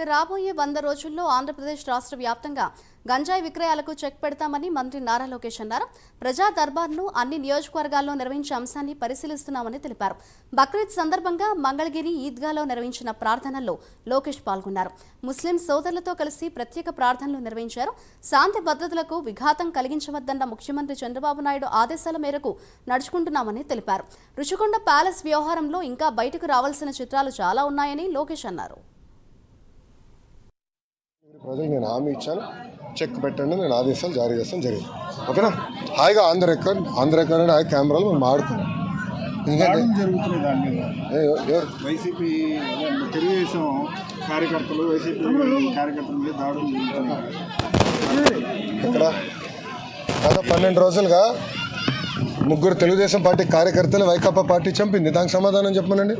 ఇక రాబోయే వంద రోజుల్లో ఆంధ్రప్రదేశ్ రాష్ట్ర వ్యాప్తంగా గంజాయి విక్రయాలకు చెక్ పెడతామని మంత్రి నారా లోకేష్ అన్నారు. ప్రజా దర్బార్ను అన్ని నియోజకవర్గాల్లో నిర్వహించే అంశాన్ని పరిశీలిస్తున్నామని తెలిపారు. బక్రీద్ సందర్భంగా మంగళగిరి ఈద్గాలో నిర్వహించిన ప్రార్థనల్లో లోకేష్ పాల్గొన్నారు. ముస్లిం సోదరులతో కలిసి ప్రత్యేక ప్రార్థనలు నిర్వహించారు. శాంతి భద్రతలకు విఘాతం కలిగించవద్దన్న ముఖ్యమంత్రి చంద్రబాబు నాయుడు ఆదేశాల మేరకు నడుచుకుంటున్నామని తెలిపారు. రుషికొండ ప్యాలెస్ వ్యవహారంలో ఇంకా బయటకు రావాల్సిన చిత్రాలు చాలా ఉన్నాయని లోకేష్ అన్నారు. ప్రజలకు నేను హామీ ఇచ్చాను. చెక్ పెట్టండి నేను ఆదేశాలు జారీ చేస్తాను జరిగింది. ఓకేనా? హాయిగా Andhra record Andhra record and హాయి కెమెరాలు మనం ఆడుకున్నాం ఎందుకంటే వైసీపీ తెలుగుదేశం కార్యకర్తలు వైసీపీ కార్యకర్తల మీద దాడులు ఇక్కడ గత పన్నెండు రోజులుగా ముగ్గురు తెలుగుదేశం పార్టీ కార్యకర్తలు వైకాపా పార్టీ చంపింది. దానికి సమాధానం చెప్పమనండి.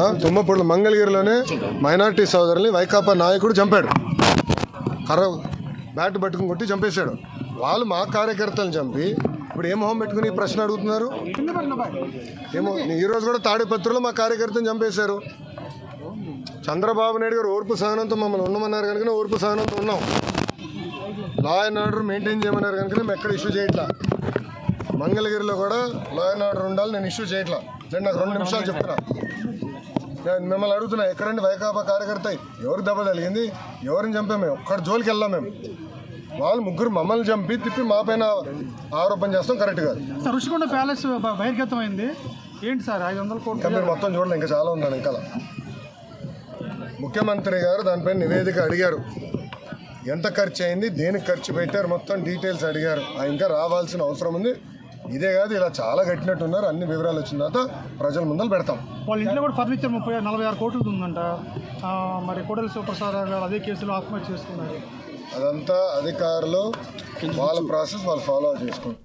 ఆ, మంగళగిరిలోనే మైనార్టీ సోదరుల్ని వైకాపా నాయకుడు చంపాడు. కర్ర బ్యాట్ పట్టుకుని కొట్టి చంపేశాడు. వాళ్ళు మా కార్యకర్తలను చంపి ఇప్పుడు ఏ మొహం పెట్టుకుని ప్రశ్న అడుగుతున్నారు? ఏమో ఈరోజు కూడా తాడిపత్రులు మా కార్యకర్తను చంపేశారు. చంద్రబాబు నాయుడు గారు ఓర్పు సహనంతో మమ్మల్ని ఉండమన్నారు కనుక ఓర్పు సహనంతో ఉన్నాం. లా అండ్ ఆర్డర్ మెయింటైన్ చేయమన్నారు కనుక మేము ఎక్కడ ఇష్యూ చేయట్లా. మంగళగిరిలో కూడా లా అండ్ ఆర్డర్ ఉండాలి నేను ఇష్యూ చేయట్లా. నాకు రెండు నిమిషాలు చెప్తున్నా. నేను మిమ్మల్ని అడుగుతున్నా ఎక్కడండి వైకాపా కార్యకర్త? ఎవరు దెబ్బ తగిలింది? ఎవరిని చంపాం మేము? ఒక్కడి జోలికి వెళ్ళాం మేము. వాళ్ళు ముగ్గురు మమ్మల్ని చంపి తిప్పి మా పైన ఆరోపణ చేస్తాం కరెక్ట్ కాదు. సార్ రుషికొండ ప్యాలెస్ బహిర్గతమైంది. ఏంటి సార్ ఐదు వందల కోట్లు మీరు మొత్తం చూడండి ఇంకా చాలా ఉందండి ఇంకా ముఖ్యమంత్రి గారు దానిపైన నివేదిక అడిగారు. ఎంత ఖర్చు అయింది దేనికి ఖర్చు పెట్టారు మొత్తం డీటెయిల్స్ అడిగారు. ఇంకా రావాల్సిన అవసరం ఉంది. ఇదే కాదు ఇలా చాలా కట్టినట్టున్నారు. అన్ని వివరాలు వచ్చిన తర్వాత ప్రజల ముందర పెడతాం. వాళ్ళ ఇంట్లో కూడా ఫర్నిచర్ ముప్పై నలభై ఆరు కోట్లు ఉందంట. మరి కోడలి శివప్రసాద్ గారు అదే కేసులో ఆత్మహత్య చేసుకున్నారు. అదంతా అధికారులు వాళ్ళ ప్రాసెస్ వాళ్ళు ఫాలో చేసుకుంటారు.